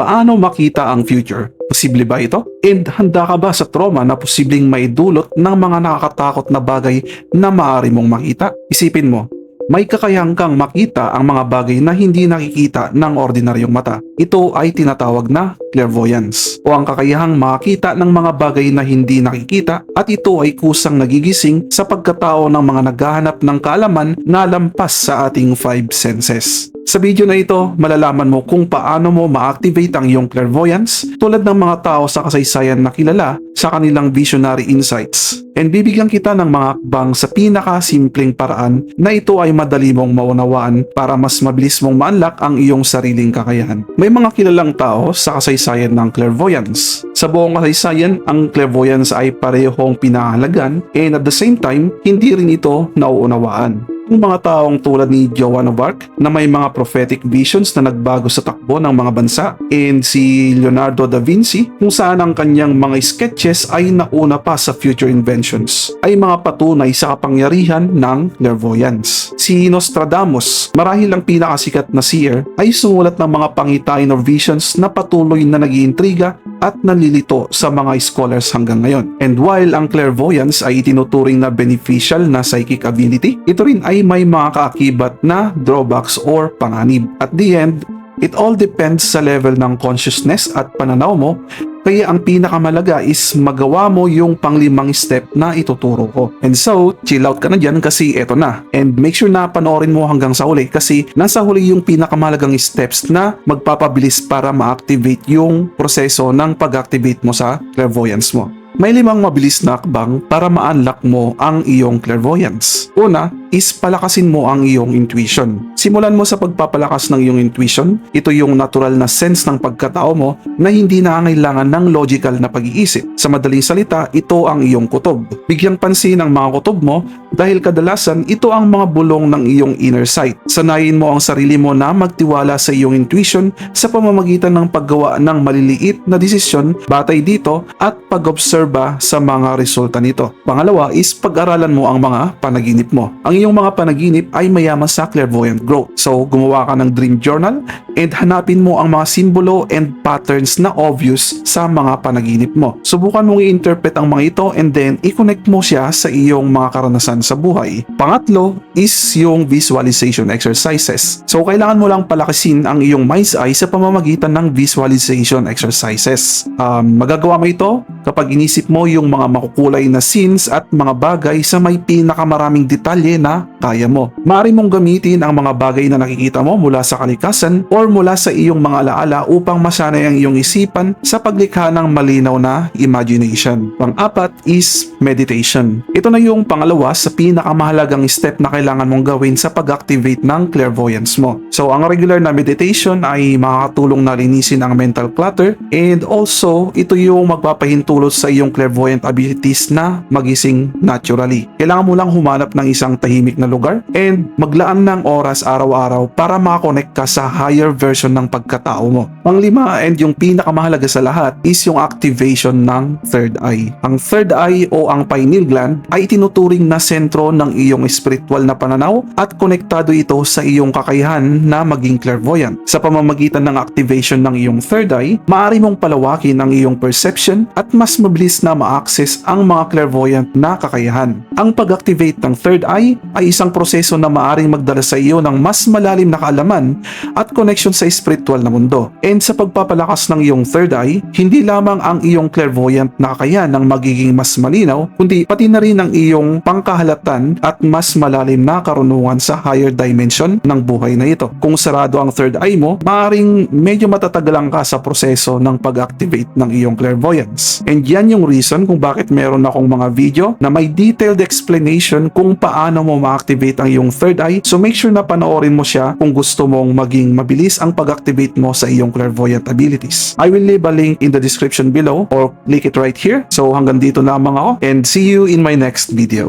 Paano makita ang future? Posible ba ito? And handa ka ba sa trauma na posibleng maidulot ng mga nakakatakot na bagay na maaari mong makita? Isipin mo, may kakayahang kang makita ang mga bagay na hindi nakikita ng ordinaryong mata. Ito ay tinatawag na clairvoyance o ang kakayahang makita ng mga bagay na hindi nakikita at ito ay kusang nagigising sa pagkatao ng mga naghahanap ng kaalaman na lampas sa ating five senses. Sa video na ito, malalaman mo kung paano mo ma-activate ang iyong clairvoyance tulad ng mga tao sa kasaysayan na kilala sa kanilang visionary insights. And bibigyan kita ng mga akbang sa pinaka-simpleng paraan na ito ay madali mong maunawaan para mas mabilis mong ma-unlock ang iyong sariling kakayahan. May mga kilalang tao sa kasaysayan ng clairvoyance. Sa buong kasaysayan, ang clairvoyance ay parehong pinahalagan and at the same time, hindi rin ito nauunawaan yung mga taong tulad ni Joan of Arc na may mga prophetic visions na nagbago sa takbo ng mga bansa and si Leonardo da Vinci kung saan ang kanyang mga sketches ay nauna pa sa future inventions ay mga patunay sa kapangyarihan ng clairvoyance. Si Nostradamus, marahil ang pinakasikat na seer, ay sumulat ng mga pangitain or visions na patuloy na nag-iintriga at nanlilito sa mga scholars hanggang ngayon. And while ang clairvoyance ay itinuturing na beneficial na psychic ability, ito rin ay may mga kaakibat na drawbacks or panganib. At the end, it all depends sa level ng consciousness at pananaw mo kaya ang pinakamalaga is magawa mo yung panglimang step na ituturo ko. And so, chill out ka na dyan kasi eto na. And make sure na panoorin mo hanggang sa huli kasi nasa huli yung pinakamalagang steps na magpapabilis para ma-activate yung proseso ng pag-activate mo sa clairvoyance mo. May limang mabilis na akbang para ma-unlock mo ang iyong clairvoyance. Una is palakasin mo ang iyong intuition. Simulan mo sa pagpapalakas ng iyong intuition. Ito yung natural na sense ng pagkatao mo na hindi nangangailangan ng logical na pag-iisip. Sa madaling salita, ito ang iyong kutob. Bigyang pansin ang mga kutob mo dahil kadalasan ito ang mga bulong ng iyong inner sight. Sanayin mo ang sarili mo na magtiwala sa iyong intuition sa pamamagitan ng paggawa ng maliliit na desisyon batay dito at pag-obserba sa mga resulta nito. Pangalawa is pag-aralan mo ang mga panaginip mo. Ang iyong mga panaginip ay mayaman sa clairvoyant growth. So, gumawa ka ng dream journal and hanapin mo ang mga simbolo and patterns na obvious sa mga panaginip mo. Subukan mong i-interpret ang mga ito and then i-connect mo siya sa iyong mga karanasan sa buhay. Pangatlo is yung visualization exercises. So, kailangan mo lang palakasin ang iyong mind's eye sa pamamagitan ng visualization exercises. Um, magagawa mo ito kapag inisip mo yung mga makukulay na scenes at mga bagay sa may pinakamaraming detalye na kaya mo. Maaari mong gamitin ang mga bagay na nakikita mo mula sa kalikasan or mula sa iyong mga alaala upang masanay ang iyong isipan sa paglikha ng malinaw na imagination. Pang-apat is meditation. Ito na yung pangalawa sa pinakamahalagang step na kailangan mong gawin sa pag-activate ng clairvoyance mo. So, ang regular na meditation ay makakatulong na linisin ang mental clutter and also ito yung magpapahintulot sa iyong clairvoyant abilities na magising naturally. Kailangan mo lang humanap ng isang tahimik na lugar and maglaan ng oras araw-araw para makakonect ka sa higher version ng pagkatao mo. Panglima and yung pinakamahalaga sa lahat is yung activation ng third eye. Ang third eye o ang pineal gland ay tinuturing na sentro ng iyong spiritual na pananaw at konektado ito sa iyong kakayahan na maging clairvoyant. Sa pamamagitan ng activation ng iyong third eye, maaari mong palawakin ang iyong perception at mas mabilis na ma-access ang mga clairvoyant na kakayahan. Ang pag-activate ng third eye ay isang proseso na maaring magdala sa iyo ng mas malalim na kaalaman at connection sa spiritual na mundo. And sa pagpapalakas ng iyong third eye, hindi lamang ang iyong clairvoyant na kakayahan ang magiging mas malinaw, kundi pati na rin ang iyong pangkahalatan at mas malalim na karunungan sa higher dimension ng buhay na ito. Kung sarado ang third eye mo, maaring medyo matatagalan ka sa proseso ng pag-activate ng iyong clairvoyance. And yan yung reason kung bakit meron akong mga video na may detailed explanation kung paano mo ma-activate ang iyong third eye. So make sure na panoorin mo siya kung gusto mong maging mabilis ang pag-activate mo sa iyong clairvoyant abilities. I will leave a link in the description below or click it right here. So hanggang dito lamang ako and see you in my next video.